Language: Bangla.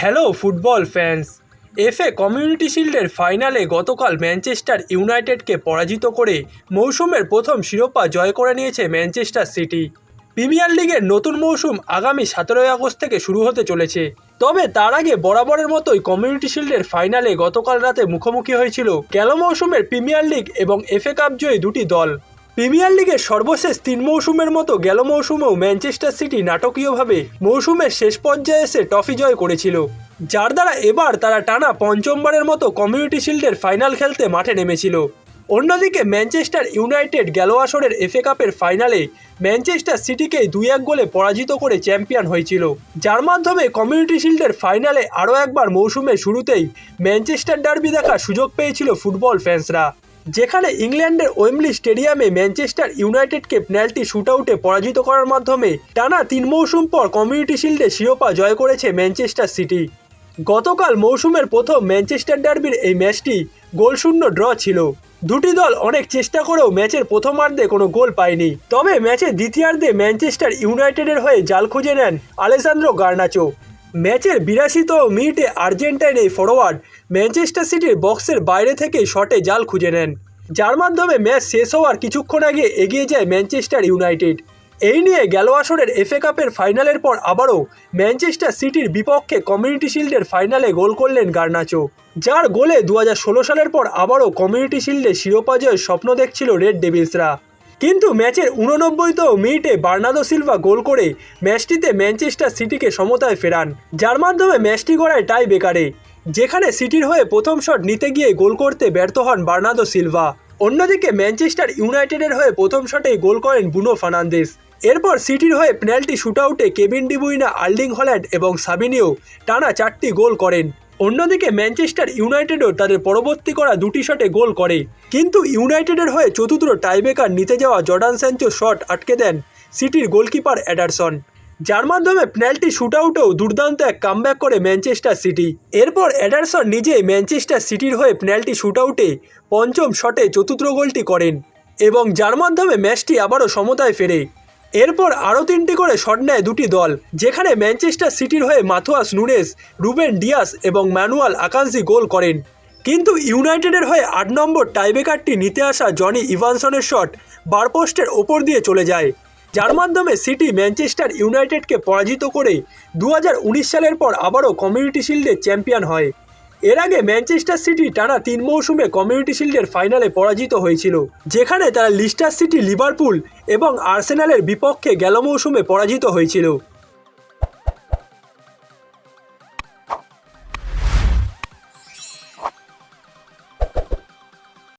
Hello football fans, FA community শিল্ডের ফাইনালে গতকাল ম্যানচেস্টার ইউনাইটেডকে পরাজিত করে মৌসুমের প্রথম শিরোপা জয় করে নিয়েছে ম্যানচেস্টার সিটি। প্রিমিয়ার লিগের নতুন মৌসুম আগামী সতেরোই আগস্ট থেকে শুরু হতে চলেছে। তবে তার আগে বরাবরের মতোই কমিউনিটি শিল্ডের ফাইনালে গতকাল রাতে মুখোমুখি হয়েছিল গেল মৌসুমের প্রিমিয়ার লিগ এবং এফএ কাপ জয়ী দুটি দল। প্রিমিয়ার লিগের সর্বশেষ তিন মৌসুমের মতো গেল মৌসুমেও ম্যানচেস্টার সিটি নাটকীয়ভাবে মৌসুমের শেষ পর্যায়ে এসে ট্রফি জয় করেছিল, যার দ্বারা এবার তারা টানা পঞ্চমবারের মতো কমিউনিটি শিল্ডের ফাইনাল খেলতে মাঠে নেমেছিল। অন্যদিকে ম্যানচেস্টার ইউনাইটেড গেল আসরের এফএ কাপের ফাইনালে ম্যানচেস্টার সিটিকে দুই এক গোলে পরাজিত করে চ্যাম্পিয়ন হয়েছিল, যার মাধ্যমে কমিউনিটি শিল্ডের ফাইনালে আরও একবার মৌসুমের শুরুতেই ম্যানচেস্টার ডার্বি দেখার সুযোগ পেয়েছিল ফুটবল ফ্যান্সরা। যেখানে ইংল্যান্ডের ওয়েমলি স্টেডিয়ামে ম্যানচেস্টার ইউনাইটেডকে পেনাল্টি শুটআউটে পরাজিত করার মাধ্যমে টানা তিন মৌসুম পর কমিউনিটি শিল্ডে শিরোপা জয় করেছে ম্যানচেস্টার সিটি। গতকাল মৌসুমের প্রথম ম্যানচেস্টার ডার্বির এই ম্যাচটি গোলশূন্য ড্র ছিল। দুটি দল অনেক চেষ্টা করেও ম্যাচের প্রথমার্ধে কোনো গোল পায়নি। তবে ম্যাচের দ্বিতীয়ার্ধে ম্যানচেস্টার ইউনাইটেডের হয়ে জাল খুঁজে নেন আলেসান্দ্রো গার্নাচো। ম্যাচের বিরাশিতম মিনিটে আর্জেন্টাইন এই ফরোয়ার্ড ম্যানচেস্টার সিটির বক্সের বাইরে থেকে শটে জাল খুঁজে নেন। যার মাধ্যমে ম্যাচ শেষ হওয়ার কিছুক্ষণ আগে এগিয়ে যায় ম্যানচেস্টার ইউনাইটেড। এই নিয়ে গেল আসরের এফএ কাপের ফাইনালের পর আবারও ম্যানচেস্টার সিটির বিপক্ষে কমিউনিটি শিল্ডের ফাইনালে গোল করলেন গার্নাচো, যার গোলে দু হাজার ষোলো সালের পর আবারও কমিউনিটি শিল্ডে শিরোপা জয়ের স্বপ্ন দেখছিল রেড ডেভিলসরা। কিন্তু ম্যাচের উননব্বইতম মিনিটে বার্নাদো সিলভা গোল করে ম্যাচটিতে ম্যানচেস্টার সিটিকে সমতায় ফেরান, যার মাধ্যমে ম্যাচটি গড়ায় টাই বেকারে, যেখানে সিটির হয়ে প্রথম শট নিতে গিয়ে গোল করতে ব্যর্থ হন বার্নাদো সিলভা। অন্যদিকে ম্যানচেস্টার ইউনাইটেডের হয়ে প্রথম শটেই গোল করেন বুনো ফার্নান্দেস এরপর সিটির হয়ে penalty শুটআউটে Kevin De Bruyne Erling Haaland এবং সাবিনিও টানা চারটি গোল করেন। অন্যদিকে ম্যানচেস্টার ইউনাইটেডও তাদের পরবর্তী করা দুটি শটে গোল করে। কিন্তু ইউনাইটেডের হয়ে চতুর্থ টাইবেকার নিতে যাওয়া জর্ডান স্যাঞ্চো শট আটকে দেন সিটির গোলকিপার অ্যাডারসন। যার মাধ্যমে পেনাল্টি শুটআউটেও দুর্দান্ত এক কামব্যাক করে ম্যানচেস্টার সিটি। এরপর অ্যাডারসন নিজে ম্যানচেস্টার সিটির হয়ে পেনাল্টি শুটআউটে পঞ্চম শটে চতুর্থ গোলটি করেন এবং যার মাধ্যমে ম্যাচটি আবারও সমতায় ফেরে। এরপর আরও তিনটি করে শট নেয় দুটি দল, যেখানে ম্যানচেস্টার সিটির হয়ে মাথুয়াস নুনেস রুবেন ডিয়াস এবং ম্যানুয়াল আকান্সি গোল করেন। কিন্তু ইউনাইটেডের হয়ে আট নম্বর টাইবেকারটি নিতে আসা জনি ইভানসনের শট বারপোস্টের ওপর দিয়ে চলে যায়। যার মাধ্যমে সিটি ম্যানচেস্টার ইউনাইটেডকে পরাজিত করে দু হাজার উনিশ সালের পর আবারও কমিউনিটি শিল্ডে চ্যাম্পিয়ন হয়। এর আগে ম্যানচেস্টার সিটি টানা তিন মৌসুমে কমিউনিটি শিল্ডের ফাইনালে পরাজিত হয়েছিল, যেখানে তারা লিস্টার সিটি, লিভারপুল এবং আর্সেনালের বিপক্ষে গেল মৌসুমে পরাজিত হয়েছিল।